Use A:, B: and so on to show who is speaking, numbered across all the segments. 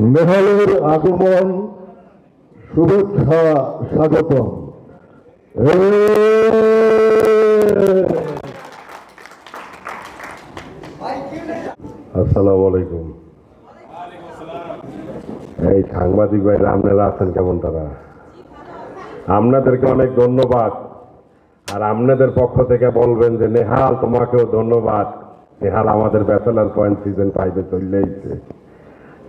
A: নেহালের আগমন শুভেচ্ছা স্বাগতম। এ! আসসালামু আলাইকুম। এই সাংবাদিক ভাইরা, আপনারা আছেন কেমন তারা? আপনাদেরকে অনেক ধন্যবাদ। আর আপনাদের পক্ষ থেকে বলবেন যে, নেহাল, তোমাকেও ধন্যবাদ। নেহাল আমাদের ব্যাচেলার পয়েন্ট সিজন ফাইভে চললেইছে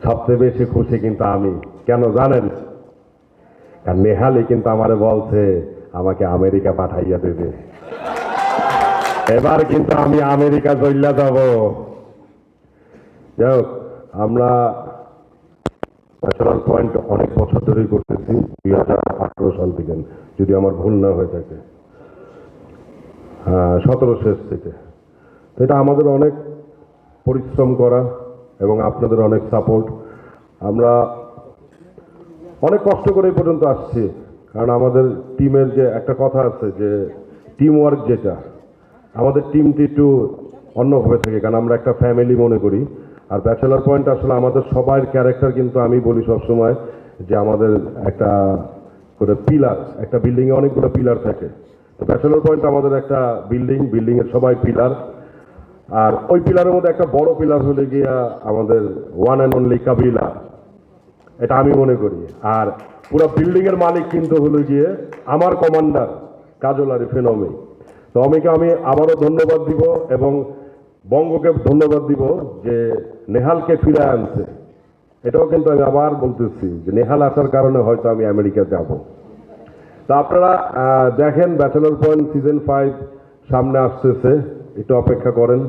A: সবচেয়ে বেশি খুশি কিন্তু আমি। কেন জানেন? আর নেহালি কিন্তু আমারে বলছে, আমাকে আমেরিকা পাঠাইয়া দেবে। এবার কিন্তু আমি আমেরিকা চল্লা যাব। যাই হোক, আমরা ন্যাশনাল পয়েন্ট অনেক বছর ধরেই করতেছি দুই হাজার আঠারো সাল থেকে, যদি আমার ভুল না হয়ে থাকে। হ্যাঁ সতেরো শেষ থেকে। তো এটা আমাদের অনেক পরিশ্রম করা। এবং আপনাদের অনেক সাপোর্ট আমরা অনেক কষ্ট করে এই পর্যন্ত আসছি, কারণ আমাদের টিমের যে একটা কথা আছে যে টিম ওয়ার্ক যেটা, আমাদের টিমটি একটু অন্যভাবে থাকে, কারণ আমরা একটা ফ্যামিলি মনে করি। আর ব্যাচেলার পয়েন্ট আসলে আমাদের সবার ক্যারেক্টার কিন্তু আমি বলি সবসময় যে আমাদের একটা করে পিলার একটা বিল্ডিংয়ে অনেকগুলো পিলার থাকে। তো ব্যাচেলার পয়েন্ট আমাদের একটা বিল্ডিং বিল্ডিংয়ের সবাই পিলার আর ওই পিলারের মধ্যে একটা বড় পিলার হলে গিয়া আমাদের ওয়ান অ্যান্ড অনলি কাবিলা এটা আমি মনে করি। আর পুরো বিল্ডিং এর মালিক কিন্তু হলো গিয়ে আমার কমান্ডার কাজল আরিফিন অমি তো অমিকে আমি আবারও ধন্যবাদ দিব এবং বঙ্গকে ধন্যবাদ দিব যে নেহালকে ফিরে আনছে। এটাও কিন্তু আমি আবার বলতেছি যে নেহাল আসার কারণে হয়তো আমি আমেরিকা যাব। তা আপনারা দেখেন ব্যাচেলর পয়েন্ট সিজন ফাইভ সামনে আসতেছে। একটু অপেক্ষা করেন।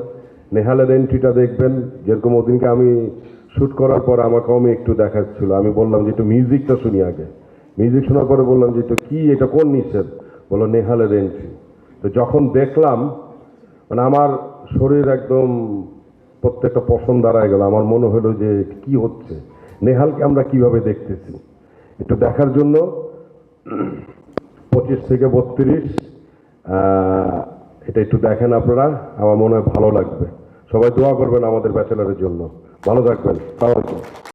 A: নেহালের এন্ট্রিটা দেখবেন। যেরকম ওদিনকে আমি শ্যুট করার পর আমাকে আমি একটু দেখাচ্ছিল। আমি বললাম যে একটু মিউজিকটা শুনি আগে। মিউজিক শোনার পরে বললাম যে একটু কী? এটা কোন নিষেধ? বলল, নেহালের এন্ট্রি তো যখন দেখলাম মানে আমার শরীর একদম প্রত্যেকটা পছন্দ দাঁড়ায় গেল। আমার মনে হলো যে কি হচ্ছে? নেহালকে আমরা কীভাবে দেখতেছি? একটু দেখার জন্য, পঁচিশ থেকে বত্রিশ এটা একটু দেখেন আপনারা, আমার মনে হয় ভালো লাগবে। সবাই দোয়া করবেন আমাদের ব্যাচেলারের জন্য। ভালো থাকবেন।